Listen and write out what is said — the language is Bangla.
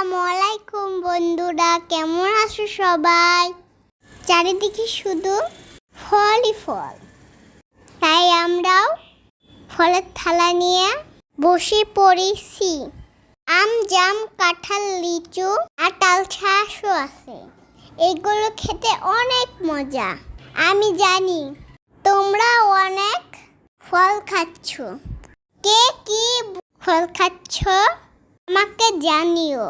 আসসালামু আলাইকুম বন্ধুরা, কেমন আছো সবাই? চারিদিকে শুধু ফলই ফল। তাই আমরাও ফলের থালা নিয়ে বসে পড়েছি। আম, জাম, কাঁঠাল, লিচু আর তাল ছাঁসও আছে। এগুলো খেতে অনেক মজা। আমি জানি তোমরাও অনেক ফল খাচ্ছ। কে কি ফল খাচ্ছ? আমাকে জানিও।